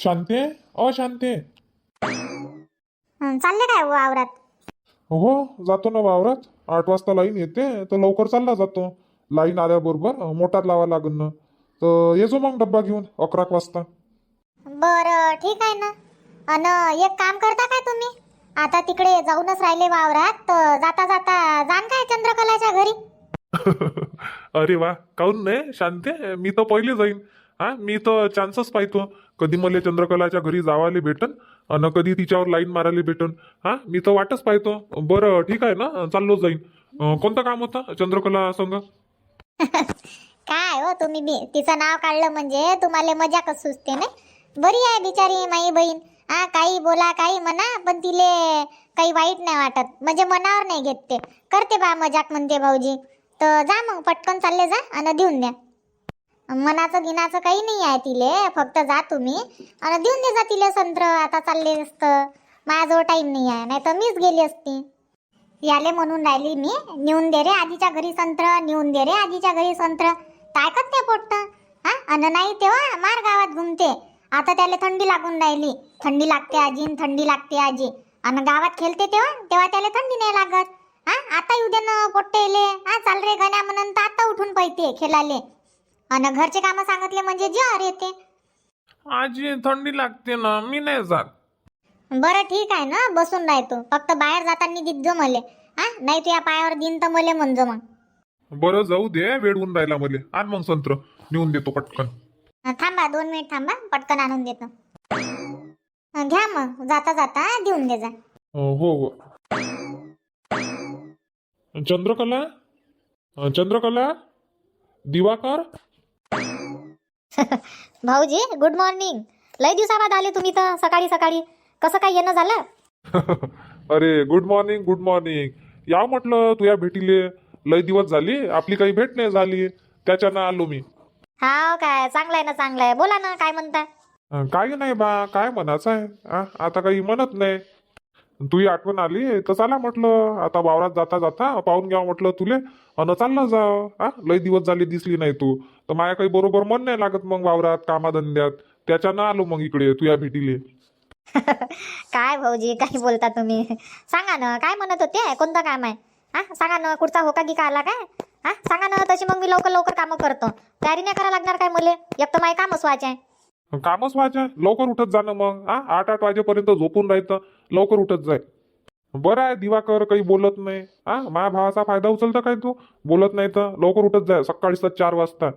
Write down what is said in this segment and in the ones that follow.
शांते अ शांते हं, चालले काय वावरात? हो जातो ना वावरात. आठ वाजता लाईन येते तर लवकर चालला जातो. लाईन आल्याबरोबर मोटार लावा लागन. ना तर येजो मग डब्बा घेऊन अकरा वाजता. बरं ठीक आहे ना. अन एक काम करता काय तुम्ही? आता तिकडे जाऊनच राहिले वावरात तर जाता जाता जाण काय चंद्रकलाच्या घरी? अरे वा काहून नाही? शांते मी तर पहिले जाईन. हा मी तर चान्सच पाहतो. कधी मला चंद्रकलाच्या घरी जावाले भेटन आणि कधी तिच्यावर लाईन मारायला भेटन? हा? मी तर वाटच पाहतो. बरं ठीक आहे ना? चाललो जाईन. कोणतं काम होतं चंद्रकला संघ? काय हो तुम्ही बी? तिचं नाव काढलं म्हणजे तुम्हाला मजाकच सुचते ना बरी आहे बिचारी माई बहीण. हा काही बोला काही म्हणा पण तिले काही वाईट नाही वाटत. म्हणजे मनावर नाही घेत ते. करते बा मजाक म्हणते भाऊजी. तर जा मग पटकन चालले जा आणि देऊन द्या. मनाचं गिनाचं काही नाही आहे तिले फक्त जा तुम्ही. आणि देऊन दे जा तिले संत्र आता चालले असतं. माझ्याजवळ टाईम नाही आहे नाही तर मीच गेली असती. याले म्हणून राहिली मी नेऊन दे रे आजीच्या घरी संत्र नेऊन दे रे आजीच्या घरी संत्र. काय नाही पोट्ट? हा? अन नाही तेव्हा मार गावात घुमते. आता त्याला थंडी लागून राहिली. थंडी लागते आजी थंडी लागते आजी. आणि गावात खेळते तेव्हा तेव्हा त्याला थंडी नाही लागत. हा? आता येऊ दे ना पोट्टेले. हा चाल रे गण्या म्हणून तर आता उठून पैते खेळाले. आणि घरचे कामं सांगितले म्हणजे जर येते. आजी थंडी लागते ना मी नाही जात. बरं ठीक आहे ना बसून राहतो. फक्त बाहेर जाताना दिसजो मले. हा नाही तू या पायावर दिन तर मले म्हणजो मग. बरं जाऊ दे वेळ होऊन राहिला मले. आण मग संत्र नेऊन देतो पटकन. अं, थांबा दोन मिनिट थांबा पटकन आणून देतो. अं, घ्या मग जाता जाता देऊन दे जा. अं, हो हो. चंद्रकला? अं, चंद्रकला? दिवाकर? भाऊजी गुड मॉर्निंग लय दिवसाबाद आले तुम्ही तर सकाळी सकाळी. कसं काय येणं झालं? अरे गुड मॉर्निंग गुड मॉर्निंग या म्हटलं तुया भेटीले लय दिवस झाली आपली काही भेट नाही झाली. त्याच्यानं आलो मी. हा काय? चांगलं आहे ना चांगलं आहे बोला ना काय म्हणता अं, काही नाही बा काय म्हणायचं आहे आ, आता काही म्हणत नाही. तुही आठवण आली तर चला म्हटलं आता वावरात जाता जाता पाहून घ्या म्हटलं तुले. अन चाललं जा. हा? लय दिवस झाले दिसली नाही तू. तर माया काही बरोबर मन नाही लागत मग वावरात कामाधंद्यात. त्याच्यानं आलो मग इकडे तुया भेटीले. काय भाऊजी काय बोलता तुम्ही? सांगा ना काय म्हणत होते? कोणतं काम आहे? हा? सांगा ना कुठचा होका की का आला काय? हा? सांगा ना तशी मग मी लवकर लवकर कामं करतो. तयारी नाही करा लागणार काय मुले? एक तर माझे कामच व्हायचे आहे. कामच व्हायचं लवकर उठत जाणं मग. आ आठ आठ वाजेपर्यंत झोपून राहायचं. लवकर उठत जाय. बरं आहे दिवाकर काही बोलत नाही. आ माझ्या भावाचा फायदा उचलतं काय तू? बोलत नाही तर लवकर उठत जाय. सकाळी चार वाजता.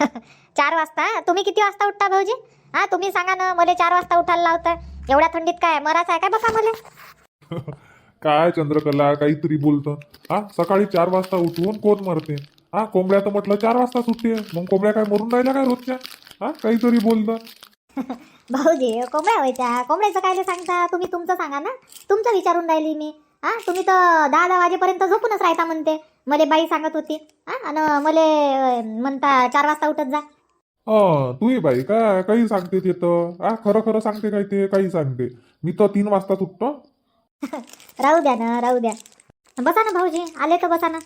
चार वाजता? तुम्ही किती वाजता उठता भाऊजी? हा तुम्ही सांगा ना मला चार वाजता उठायला लावता एवढ्या थंडीत काय? मराच आहे काय बघा मला? काय चंद्रकला काहीतरी बोलतं. हा सकाळी चार वाजता उठवून कोण मरते? हा कोंबड्या तर म्हटलं चार वाजता सुटते. मग कोंबड्या काय मरून राहिल्या काय रोजच्या? हा? काहीतरी बोलतं भाऊजी कोंबड्या व्हायच्या. कोंबड्याचं काय सांगता तुम्ही तुमचं सांगा ना. तुमचं विचारून राहिली मी. हा तुम्ही तर दहा दहा वाजेपर्यंत झोपूनच राहता म्हणते. मले बाई सांगत होती. हा आणि मले म्हणता चार वाजता उठत जा. हा तू बाई काय काही सांगते ते तर. हा खरं खरं सांगते काय ते काही सांगते. मी तर तीन वाजता उठतो. राहू द्या ना राहू द्या. बसा ना भाऊजी आले तर बसा ना.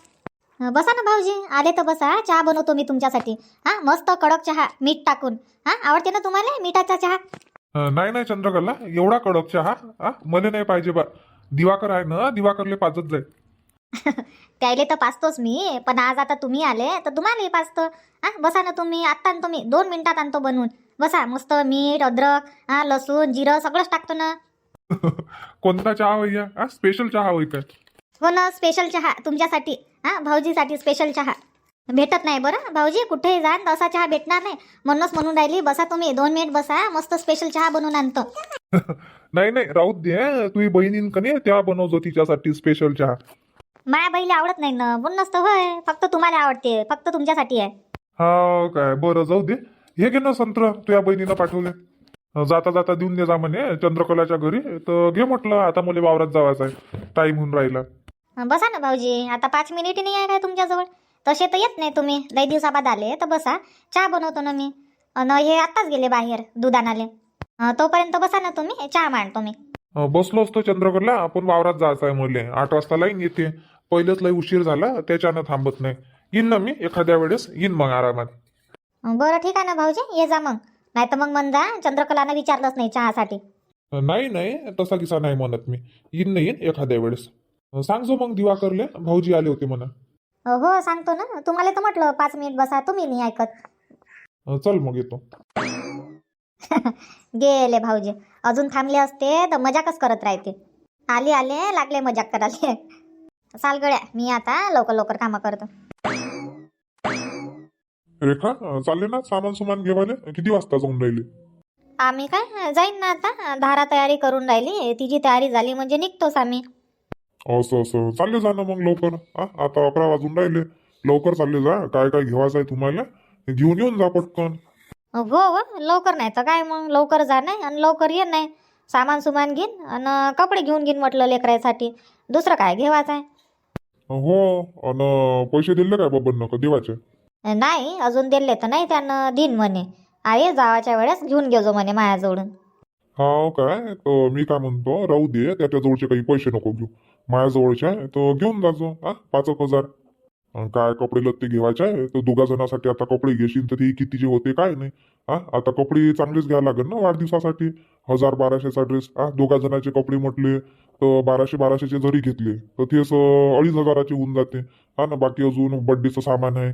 बसा ना भाऊजी. आले तर बसा. चहा बनवतो मी तुमच्यासाठी. हा मस्त कडक चहा मीठ टाकून. हा आवडते ना तुम्हाला मिठाचा चहा? अं, नाही नाही चंद्रकला. एवढा कडक चहा हा मला नाही पाहिजे बा. दिवाकर आहे ना दिवाकरले पाजत जाय त्याले तर पाचतोच मी पण आज आता तुम्ही आले तर तुम्हालाही पाचतो हा बसा ना तुम्ही आत्ता आणतो मी दोन मिनिटात आणतो बनवून. बसा मस्त मीठ अद्रक हा लसूण जिरं सगळंच टाकतो ना. कोणता चहा होई हा स्पेशल चहा होई काय? हो ना स्पेशल चहा तुमच्यासाठी. हा भाऊजीसाठी स्पेशल चहा. भेटत नाही बरं. भाऊजी कुठेही जा असा चहा भेटणार नाही. म्हणूनच म्हणून राहिली बसा तुम्ही दोन मिनिट बसा मस्त स्पेशल चहा बनवून आणतो. नाही नाही राहू दे तुझी बहिणीन कने त्या बनवतो तिच्यासाठी स्पेशल चहा? माया बाईला आवडत नाही ना म्हणूनच तर होय फक्त तुम्हाला आवडते फक्त तुमच्यासाठी आहे. हा काय बरं जाऊ दे. हे घे ना संत्र तुझ्या बहिणीनं पाठवले. जाता जाता देऊन दे जा म्हणे चंद्रकलाच्या घरी. तर घे म्हटलं आता मला वावरात जावायचं आहे टाइम होऊन राहिला. बसा ना भाऊजी. आता पाच मिनिट नाही आहे काय तुमच्याजवळ? तसे तर येत नाही तुम्ही. लई दिवसाबाद आले तर बसा. चहा बनवतो ना मी. अन हे आत्ताच गेले बाहेर दूध आणाले अं, तोपर्यंत बसा ना तुम्ही चहा मांडतो मी. अं, बसलो असतो चंद्रकरला. आपण वावरात जायचं आहे मुले. आठ वाजता लाईन येते. पहिलेच लई उशीर झाला त्याच्यानं थांबत नाही. येईन ना मी एखाद्या वेळेस. येईन मग आरामात. अं, बरं ठीक आहे ना भाऊजी. ये जा मग. नाही तर मग म्हणजा चंद्रकलानं विचारलंच नाही चहासाठी. नाही नाही. तसा किसा नाही म्हणत मी. येईन नाही येईन एखाद्या वेळेस. सांगजो मग दिवाकरले भाऊजी आले होते म्हणा. हो सांगतो ना. तुम्हाला तर म्हटलं पाच मिनिट बसा तुम्ही नाही ऐकत. चल मग येतो. गेले भाऊजी. अजून थांबले असते तर मजाकच करत राहते. आले आले लागले मजाक करायला. चाल गड्या मी आता लवकर लवकर कामं करतो. रेखा चालले ना सामान सुमान घेवाले? किती वाजता जाऊन राहिले? आम्ही काय जाईन ना आता. धारा तयारी करून राहिली. तिची तयारी झाली म्हणजे निघतोच आम्ही. असं असं. चालले जा ना मग लवकर. हा आता अकरा वाजून राहिले. लवकर चालले जा. काय काय घेवायचं आहे तुम्हाला? घेऊन येऊन जा पटकन. हो हो लवकर नाही तर काय मग? लवकर जा नाही आणि लवकर ये नाही. सामान सुमान घेईन आणि कपडे घेऊन घेईन म्हटलं लेकरासाठी दुसरं काय घेवायचं आहे? हो अन पैसे दिले काय बबन? का देवाचे? नाही अजून दिले तर नाही त्यानं दिन म्हणे. आहे जावाच्या वेळेस घेऊन घेजो म्हणे मायाजवळून हा काय? तर मी काय म्हणतो राहू दे. त्याच्या जवळचे काही पैसे नको घेऊ. माझ्याजवळचे आहे तर घेऊन जाजो हा पाच एक हजार. अन काय कपडे लत्ते घेवायचे आहे तर दोघा जणांसाठी आता कपडे घेशील तर ती कितीचे होते काय नाही. हा आता कपडे चांगलेच घ्यायला लागेल ना वाढदिवसासाठी? हजार बाराशेचा ड्रेस हा दोघा जणांचे कपडे म्हटले तर बाराशे बाराशेचे जरी घेतले तर तेच असं अडीच हजाराचे होऊन जाते. हा ना बाकी अजून बड्डेचं सामान आहे.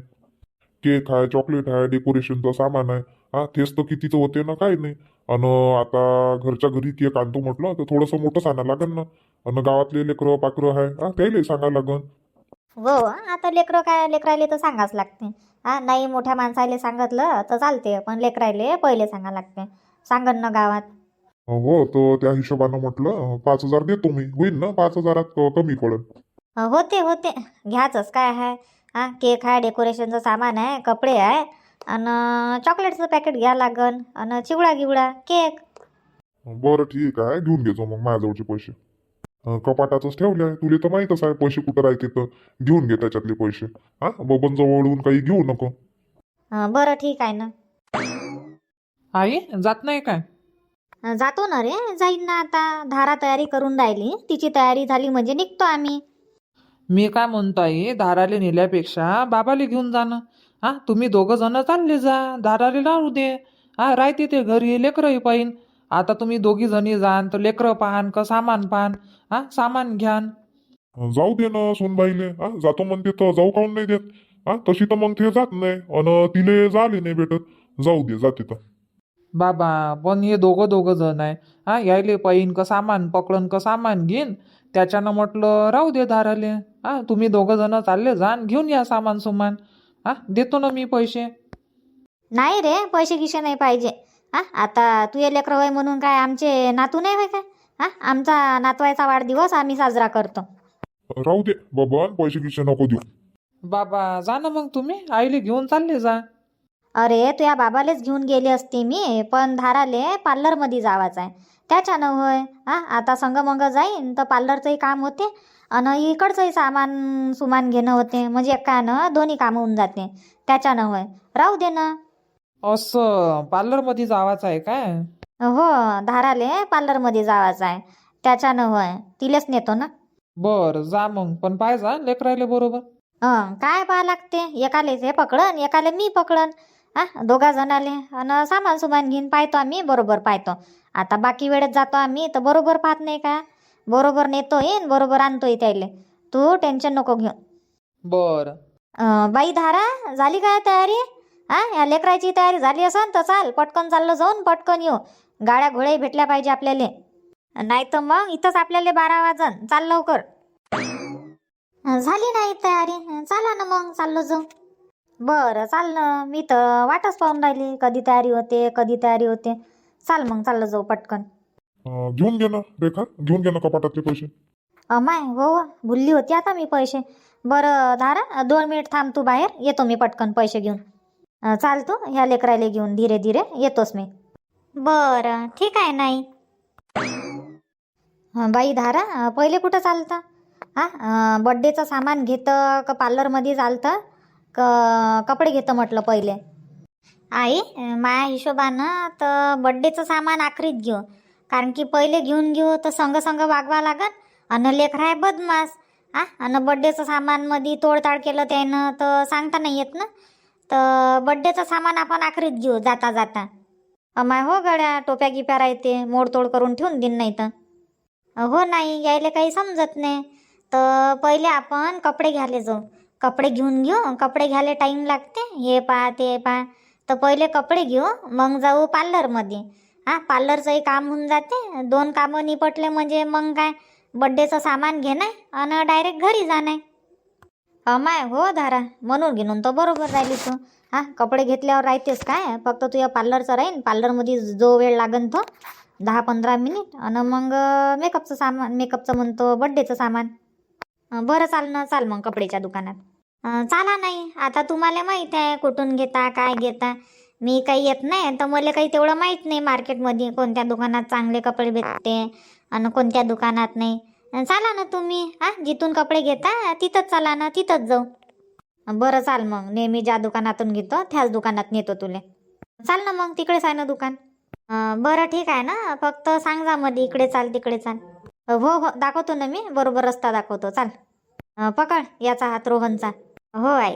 केक आहे चॉकलेट आहे डेकोरेशनचं सामान आहे हा तेच तर कितीचं होते ना काय नाही. अन आता घरच्या घरी केक आणतो म्हटलं तर थोडंसं मोठंच आणायला लागेल ना. अन गावातले लेकरं पाकरं आहे हा त्याला सांगायला लागन. हो आता लेकरं काय लेकरायले तर सांगाच लागते. हा नाही मोठ्या माणसाले सांगितलं तर चालते पण लेकरायले पहिले सांगा लागते. सांगन ना गावात. हो तर त्या हिशोबानं म्हटलं पाच हजार देतो मी होईल ना पाच हजारात कमी पडेल होते होते. घ्याचंच काय आहे. हा केक आहे डेकोरेशनचं सामान आहे कपडे आहे आणि चॉकलेटचं पॅकेट घ्या लागन आणि चिवडा गिवडा केक. बरं ठीक आहे घेऊन घेतो मग माझ्याजवळचे पैसे. अं, कपाटातच ठेवले आहे तुला तर माहीतच आहे पैसे कुठं राहते तर. घेऊन घे त्याच्यातले पैसे. हा बबन जवळून काही घेऊ नको. अं, बरं ठीक आहे ना. आई जात नाही काय? अं, जातो ना रे जाईन ना आता. धारा तयारी करून राहिली तिची तयारी झाली म्हणजे निघतो आम्ही. मी काय म्हणतो आई दाराले नेल्यापेक्षा बाबाले घेऊन जाणं हा तुम्ही दोघं जण चालले जा. दाराले राहू दे. हा राहते ते घरी. लेकरंही पाहिन. आता तुम्ही दोघी जणी जाण तर लेकरं पाहान का सामान पाहान? हा सामान घ्यान. जाऊ दे ना सोनबाईले. हा जातो म्हणते तर जाऊ काऊन नाही देत? हा तशी तर मग ते जात नाही. अन तिले झाले नाही भेटत. जाऊ दे जाते तर. बाबा पण हे दोघं दोघं जण आहे. हा यायले पाहिन का सामान पकडन का सामान घेईन त्याच्यानं म्हटलं राहू दे दाराले. हा तुम्ही दोघं जण चालले जाण घेऊन या सामान सुमान. हा देतो ना मी पैसे. नाही रे पैसे गिशे नाही पाहिजे. हा आता तू ये लेकरं होय म्हणून काय आमचे नातू नाही होय काय? हा आमचा नातवायचा वाढदिवस आम्ही साजरा करतो. राहू दे बबन पैसे गिसे नको देऊ. बाबा जा ना मग तुम्ही. आईले घेऊन चालले जा. अरे तू या बाबालेच घेऊन गेली असती मी पण धाराले पार्लरमध्ये जावाचं आहे. त्याच्यानं होय. हा आता संगमंग जाईन तर पार्लरचंही काम होते आणि इकडचंही सामान सुमान घेणं होते. म्हणजे एकानं दोन्ही कामं होऊन जाते. त्याच्यानं होय. राहू दे ना. असं पार्लरमध्ये जावाचं आहे काय? हो धाराले पार्लरमध्ये जावाचं आहे. त्याच्यानं होय. तिलेच नेतो ना. बर जा मग. पण पाय जा लेकरायले बरोबर. हं काय पाहा लागते? एकाले हे पकडन एकाले मी पकडन. हा दोघा जणाले आणि सामान सुमान घेऊन पाहतो आम्ही बरोबर पाहतो. आता बाकी वेळेत जातो आम्ही तर बरोबर पाहत नाही का? बरोबर नेतो येईन बरोबर आणतोय त्याले. तू टेन्शन नको घेऊ. बर. बाई धारा झाली काय तयारी? हा या लेकराची तयारी झाली असन तर चाल पटकन चाललं जाऊन पटकन येऊ. गाड्या घोड्या भेटल्या पाहिजे आपल्याला. नाही तर मग इथंच आपल्याला बारा वाजन. चाल लवकर. झाली नाही तयारी. चला ना मग चाललो जाऊ. बरं चाल ना. मी तर वाटच पाहून राहिली. कधी तयारी होते कधी तयारी होते. चाल मग चाललं जाऊ पटकन. अं, घेऊन घे ना रेखा. घेऊन घे ना कपाटातले पैसे. अमाय हो हो, भुलली होती आता मी पैसे. बरं धारा दोन मिनिट थांब तू बाहेर. येतो मी पटकन पैसे घेऊन. अं, चाल तू ह्या लेकरायला घेऊन धीरे धीरे. येतोच मी. बरं ठीक आहे नाही. बाई धारा अं, पहिले कुठं चालतं? हा बड्डेचं सामान घेतं का पार्लरमध्ये चालतं? क कपडे घेतं म्हटलं पहिले. आई माया हिशोबानं तर बड्डेचं सामान आखरीत घेऊ. कारण की पहिले घेऊन घेऊ तर संग संग वागवा लागत अन लेकर आहे बदमास हा अन बड्डेचं सामानमध्ये तोडताड केलं त्यानं तर सांगता नाही येत ना. तर बड्डेचं सामान आपण आखरीत घेऊ जाता जाता. अमाय हो गड्या टोप्या गिप्या राहते. मोडतोड करून ठेवून देईन नाही तर. हो नाही यायला काही समजत नाही. तर पहिले आपण कपडे घ्यायला जाऊ. कपडे घेऊन घेऊ. कपडे घ्यायला टाईम लागते. हे पहा ते पहा. तर पहिले कपडे घेऊ. मग जाऊ पार्लरमध्ये हां पार्लरचंही काम होऊन जाते. दोन कामं निपटले म्हणजे मग काय? बड्डेचं सामान घेणं आणि डायरेक्ट घरी जाणं अमाय हो धारा. म्हणून घेऊन तर बरोबर राहिली तू. हां कपडे घेतल्यावर राहतेस काय? फक्त तुझ्या पार्लरचं राहीन. पार्लरमध्ये जो वेळ लागेल तो. दहा पंधरा मिनिट आणि मग मेकअपचं सामान मेकअपचं म्हणतो बड्डेचं सामान. बरं चाल ना चाल मग कपडेच्या दुकानात. चाला नाही. आता तुम्हाला माहीत आहे कुठून घेता काय घेता. मी काही येत नाही तर मला काही तेवढं माहीत नाही मार्केटमध्ये कोणत्या दुकानात चांगले कपडे भेटते आणि कोणत्या दुकानात नाही. चाला ना तुम्ही. हा जिथून कपडे घेता तिथंच चाला ना तिथंच जाऊ. बरं चाल मग. नेहमी ज्या दुकानातून घेतो त्याच दुकानात नेतो तुले. चाल ना मग तिकडेच आहे ना दुकान. बरं ठीक आहे ना. फक्त सांग जा मध्ये इकडे चाल तिकडे चाल. हो हो दाखवतो ना मी. बरोबर रस्ता दाखवतो. चाल. पकड. याचा हात रोहनचा. हो आहे